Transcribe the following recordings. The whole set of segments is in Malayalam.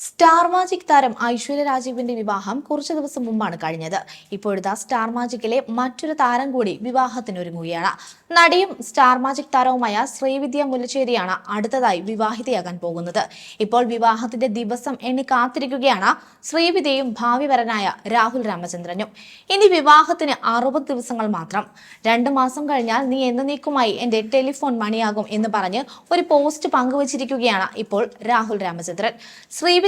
സ്റ്റാർ മാജിക് താരം ഐശ്വര്യ രാജീവിന്റെ വിവാഹം കുറച്ചു ദിവസം മുമ്പാണ് കഴിഞ്ഞത്. ഇപ്പോഴത്തെ സ്റ്റാർ മാജിക്കിലെ മറ്റൊരു താരം കൂടി വിവാഹത്തിനൊരുങ്ങുകയാണ്. നടിയും സ്റ്റാർ മാജിക് താരവുമായ ശ്രീവിദ്യ മുല്ലശ്ശേരിയാണ് അടുത്തതായി വിവാഹിതയാകാൻ പോകുന്നത്. ഇപ്പോൾ വിവാഹത്തിന്റെ ദിവസം എണ്ണി കാത്തിരിക്കുകയാണ് ശ്രീവിദ്യയും ഭാവി വരനായ രാഹുൽ രാമചന്ദ്രനും. ഇനി വിവാഹത്തിന് അറുപത് ദിവസങ്ങൾ മാത്രം. രണ്ടു മാസം കഴിഞ്ഞാൽ നീ എന്നേക്കുമായി എന്റെ ടെലിഫോൺ മണിയാകും എന്ന് പറഞ്ഞ് ഒരു പോസ്റ്റ് പങ്കുവച്ചിരിക്കുകയാണ് ഇപ്പോൾ രാഹുൽ രാമചന്ദ്രൻ.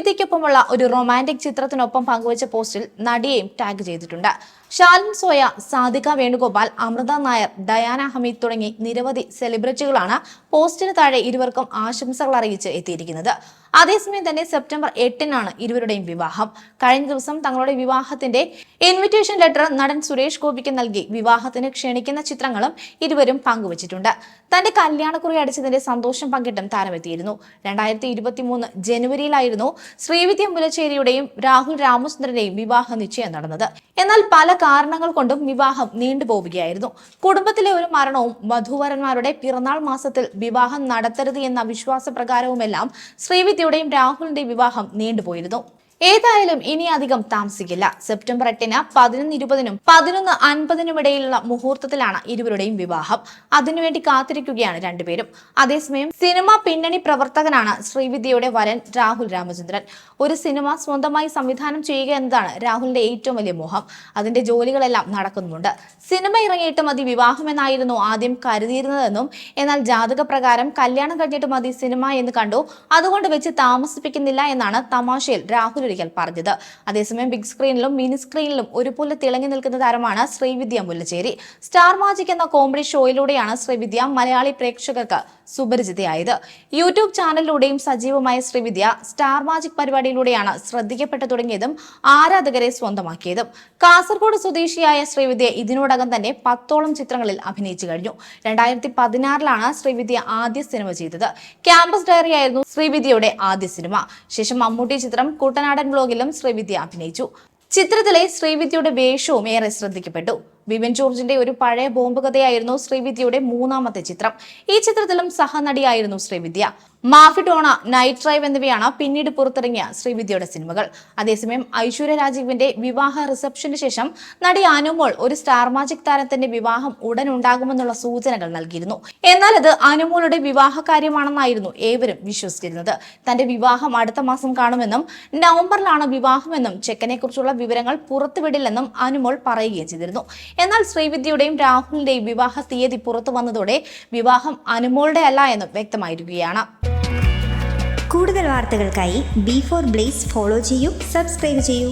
ശ്രീവിദ്യയ്ക്കൊപ്പമുള്ള ഒരു റൊമാന്റിക് ചിത്രത്തിനൊപ്പം പങ്കുവച്ച പോസ്റ്റിൽ നടിയെയും ടാഗ് ചെയ്തിട്ടുണ്ട്. ഷാലിൻ സോയ സാധിക വേണുഗോപാൽ അമൃത നായർ ഡയാന ഹമീദ് തുടങ്ങി നിരവധി സെലിബ്രിറ്റികളാണ് പോസ്റ്റിന് താഴെ ഇരുവർക്കും ആശംസകൾ അറിയിച്ച് എത്തിയിരിക്കുന്നത്. അതേസമയം തന്നെ സെപ്റ്റംബർ എട്ടിനാണ് ഇരുവരുടെയും വിവാഹം. കഴിഞ്ഞ ദിവസം തങ്ങളുടെ വിവാഹത്തിന്റെ ഇൻവിറ്റേഷൻ ലെറ്റർ നടൻ സുരേഷ് ഗോപിക്ക് നൽകി വിവാഹത്തിന് ക്ഷണിക്കുന്ന ചിത്രങ്ങളും ഇരുവരും പങ്കുവച്ചിട്ടുണ്ട്. തന്റെ കല്യാണക്കുറി അടിച്ചതിന്റെ സന്തോഷം പങ്കിട്ടും താരമെത്തിയിരുന്നു. രണ്ടായിരത്തി ഇരുപത്തി ജനുവരിയിലായിരുന്നു ശ്രീവിദ്യ മുലച്ചേരിയുടെയും രാഹുൽ രാമചന്ദ്രന്റെയും വിവാഹ നിശ്ചയം നടന്നത്. എന്നാൽ പല കാരണങ്ങൾ കൊണ്ടും വിവാഹം നീണ്ടുപോവുകയായിരുന്നു കുടുംബത്തിലെ ഒരു മരണവും വധൂവരന്മാരുടെ പിറന്നാൾ മാസത്തിൽ വിവാഹം നടത്തരുത് എന്ന വിശ്വാസപ്രകാരവുമെല്ലാം ശ്രീവിദ്യയുടെയും രാഹുലിന്റെയും വിവാഹം നീണ്ടുപോയിരുന്നു. ഏതായാലും ഇനി അധികം താമസിക്കില്ല. സെപ്റ്റംബർ എട്ടിന് പതിനൊന്ന് ഇരുപതിനും പതിനൊന്ന് അൻപതിനും ഇടയിലുള്ള മുഹൂർത്തത്തിലാണ് ഇരുവരുടെയും വിവാഹം. അതിനുവേണ്ടി കാത്തിരിക്കുകയാണ് രണ്ടുപേരും. അതേസമയം സിനിമ പിന്നണി പ്രവർത്തകനാണ് ശ്രീവിദ്യയുടെ വരൻ രാഹുൽ രാമചന്ദ്രൻ. ഒരു സിനിമ സ്വന്തമായി സംവിധാനം ചെയ്യുക എന്നതാണ് രാഹുലിന്റെ ഏറ്റവും വലിയ മോഹം. അതിന്റെ ജോലികളെല്ലാം നടക്കുന്നുണ്ട് സിനിമ ഇറങ്ങിയിട്ട് മതി വിവാഹമെന്നായിരുന്നു ആദ്യം കരുതിയിരുന്നതെന്നും എന്നാൽ ജാതക പ്രകാരം കല്യാണം കഴിഞ്ഞിട്ട് മതി സിനിമ എന്ന് കണ്ടു. അതുകൊണ്ട് വെച്ച് താമസിപ്പിക്കുന്നില്ല എന്നാണ് തമാശയിൽ രാഹുൽ ഒരിക്കൽ പറഞ്ഞത്. അതേസമയം ബിഗ് സ്ക്രീനിലും മിനി സ്ക്രീനിലും ഒരുപോലെ തിളങ്ങി നിൽക്കുന്ന താരമാണ് ശ്രീവിദ്യ മുല്ലശ്ശേരി സ്റ്റാർ മാജിക് എന്ന കോമഡി ഷോയിലൂടെയാണ് ശ്രീവിദ്യ മലയാളി പ്രേക്ഷകർക്ക് സുപരിചിതയായത്. യൂട്യൂബ് ചാനലിലൂടെയും സജീവമായ ശ്രീവിദ്യ സ്റ്റാർ മാജിക് പരിപാടിയിലൂടെയാണ് ശ്രദ്ധിക്കപ്പെട്ടു തുടങ്ങിയതും ആരാധകരെ സ്വന്തമാക്കിയതും. കാസർഗോഡ് സ്വദേശിയായ ശ്രീവിദ്യ ഇതിനോടകം തന്നെ പത്തോളം ചിത്രങ്ങളിൽ അഭിനയിച്ചു കഴിഞ്ഞു. രണ്ടായിരത്തി പതിനാറിലാണ് ശ്രീവിദ്യ ആദ്യ സിനിമ ചെയ്തത്. ക്യാമ്പസ് ഡയറി ആയിരുന്നു ശ്രീവിദ്യയുടെ ആദ്യ സിനിമ. ശേഷം മമ്മൂട്ടി ചിത്രം കുട്ടനാടൻ വ്ലോഗിലും ശ്രീവിദ്യ അഭിനയിച്ചു ചിത്രത്തിലെ ശ്രീവിദ്യയുടെ വേഷവും ഏറെ ശ്രദ്ധിക്കപ്പെട്ടു. ബിബിൻ ജോർജിന്റെ ഒരു പഴയ ബോംബ് കഥയായിരുന്നു ശ്രീവിദ്യയുടെ മൂന്നാമത്തെ ചിത്രം. ഈ ചിത്രത്തിലും സഹനടിയായിരുന്നു ശ്രീവിദ്യ. മാഫിഡോണ നൈറ്റ് ഡ്രൈവ് എന്നിവയാണ് പിന്നീട് പുറത്തിറങ്ങിയ ശ്രീവിദ്യയുടെ സിനിമകൾ. അതേസമയം ഐശ്വര്യ രാജീവിന്റെ വിവാഹ റിസപ്ഷന് ശേഷം നടി അനുമോൾ ഒരു സ്റ്റാർ മാജിക് താരത്തിന്റെ വിവാഹം ഉടൻ ഉണ്ടാകുമെന്നുള്ള സൂചനകൾ നൽകിയിരുന്നു. എന്നാൽ അത് അനുമോളുടെ വിവാഹ കാര്യമാണെന്നായിരുന്നു ഏവരും വിശ്വസിച്ചിരുന്നത്. തന്റെ വിവാഹം അടുത്ത മാസം കാണുമെന്നും നവംബറിലാണ് വിവാഹമെന്നും ചെക്കനെ കുറിച്ചുള്ള വിവരങ്ങൾ പുറത്തുവിടില്ലെന്നും അനുമോൾ പറയുകയും ചെയ്തിരുന്നു. എന്നാൽ ശ്രീവിദ്യയുടെയും രാഹുലിന്റെയും വിവാഹ തീയതി പുറത്തു വന്നതോടെ വിവാഹം അനുമോളുടെ അല്ല എന്നും വ്യക്തമായിരിക്കുകയാണ്. കൂടുതൽ വാർത്തകൾക്കായി ബി ഫോർ ബ്ലേസ് ഫോളോ ചെയ്യൂ സബ്സ്ക്രൈബ് ചെയ്യൂ.